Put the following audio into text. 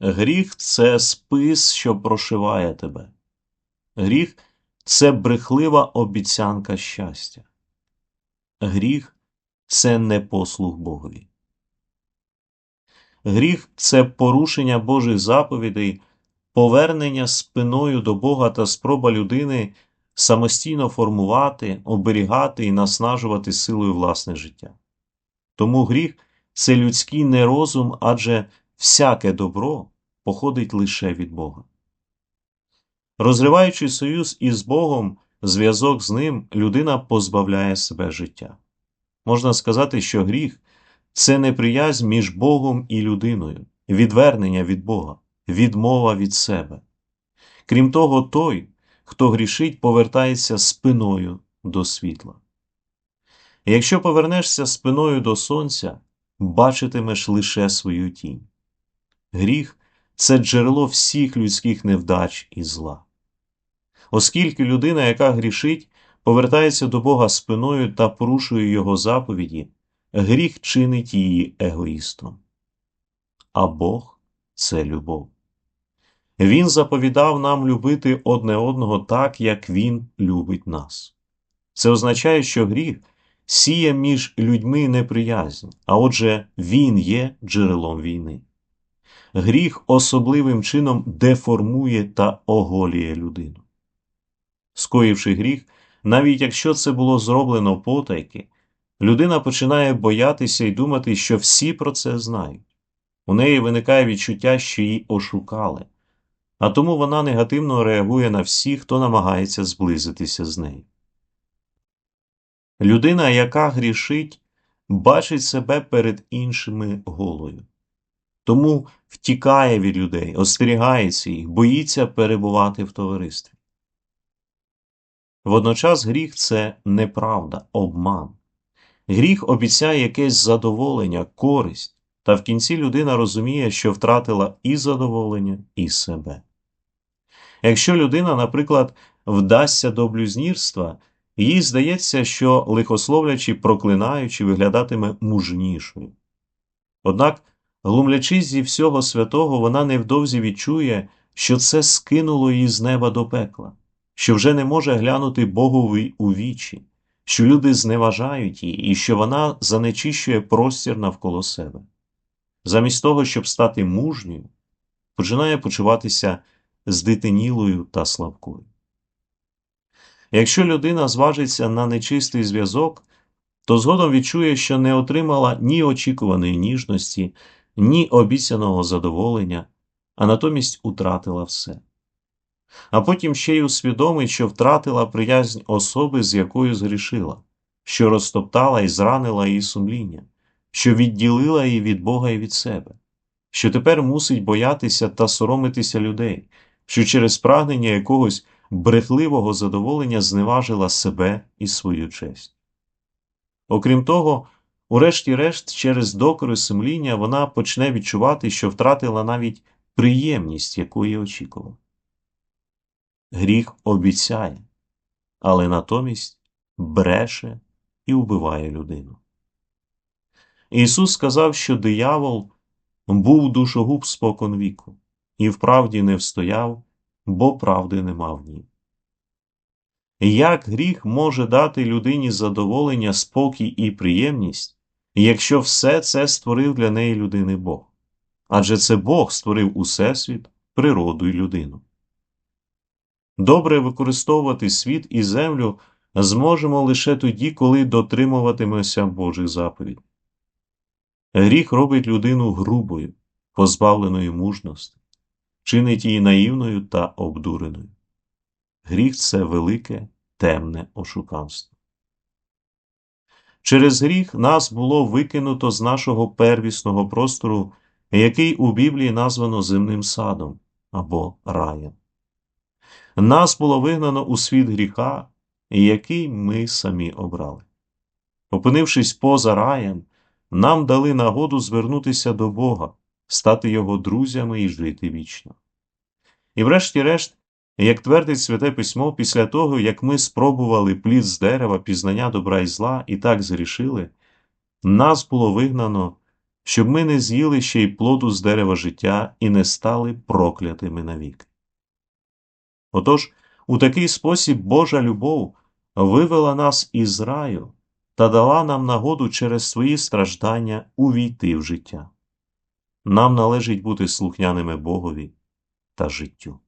Гріх це спис, що прошиває тебе. Гріх це брехлива обіцянка щастя. Гріх це непослух Богові. Гріх це порушення Божих заповідей, повернення спиною до Бога та спроба людини самостійно формувати, оберігати і наснажувати силою власне життя. Тому гріх це людський нерозум, адже всяке добро походить лише від Бога. Розриваючи союз із Богом, зв'язок з ним, людина позбавляє себе життя. Можна сказати, що гріх це неприязнь між Богом і людиною, відвернення від Бога, відмова від себе. Крім того, той, хто грішить, повертається спиною до світла. Якщо повернешся спиною до сонця, бачитимеш лише свою тінь. Гріх це джерело всіх людських невдач і зла. Оскільки людина, яка грішить, повертається до Бога спиною та порушує Його заповіді, гріх чинить її егоїстом. А Бог це любов. Він заповідав нам любити одне одного так, як Він любить нас. Це означає, що гріх сіє між людьми неприязнь, а отже, він є джерелом війни. Гріх особливим чином деформує та оголює людину. Скоївши гріх, навіть якщо це було зроблено потайки, людина починає боятися і думати, що всі про це знають. У неї виникає відчуття, що її ошукали, а тому вона негативно реагує на всіх, хто намагається зблизитися з нею. Людина, яка грішить, бачить себе перед іншими голою, тому втікає від людей, остерігається їх, боїться перебувати в товаристві. Водночас гріх це неправда, обман. Гріх обіцяє якесь задоволення, користь, та в кінці людина розуміє, що втратила і задоволення, і себе. Якщо людина, наприклад, вдасться до блюзнірства, їй здається, що лихословлячи, проклинаючи, виглядатиме мужнішою. Однак, глумлячись зі всього святого, вона невдовзі відчує, що це скинуло її з неба до пекла, що вже не може глянути Богові у вічі, що люди зневажають її і що вона занечищує простір навколо себе. Замість того, щоб стати мужньою, починає почуватися здитинілою та слабкою. Якщо людина зважиться на нечистий зв'язок, то згодом відчує, що не отримала ні очікуваної ніжності, ні обіцяного задоволення, а натомість утратила все. А потім ще й усвідомить, що втратила приязнь особи, з якою згрішила, що розтоптала і зранила її сумління, що відділила її від Бога і від себе, що тепер мусить боятися та соромитися людей, що через прагнення якогось брехливого задоволення зневажила себе і свою честь. Окрім того, урешті-решт, через докори сумління вона почне відчувати, що втратила навіть приємність, якої очікувала. Гріх обіцяє, але натомість бреше і вбиває людину. Ісус сказав, що диявол був душогуб спокон віку, і вправді не встояв, бо правди нема в ній. Як гріх може дати людині задоволення, спокій і приємність, якщо все це створив для неї людини Бог? Адже це Бог створив усесвіт, природу і людину. Добре використовувати світ і землю зможемо лише тоді, коли дотримуватимемося Божих заповідей. Гріх робить людину грубою, позбавленою мужності, чинить її наївною та обдуреною. Гріх це велике, темне ошуканство. Через гріх нас було викинуто з нашого первісного простору, який у Біблії названо земним садом або раєм. Нас було вигнано у світ гріха, який ми самі обрали. Опинившись поза раєм, нам дали нагоду звернутися до Бога, стати Його друзями і жити вічно. І, врешті-решт, як твердить Святе Письмо, після того, як ми спробували плід з дерева, пізнання добра і зла і так зрішили, нас було вигнано щоб ми не з'їли ще й плоду з дерева життя і не стали проклятими навіки. Отож, у такий спосіб Божа любов вивела нас із раю та дала нам нагоду через свої страждання увійти в життя. Нам належить бути слухняними Богові та життю.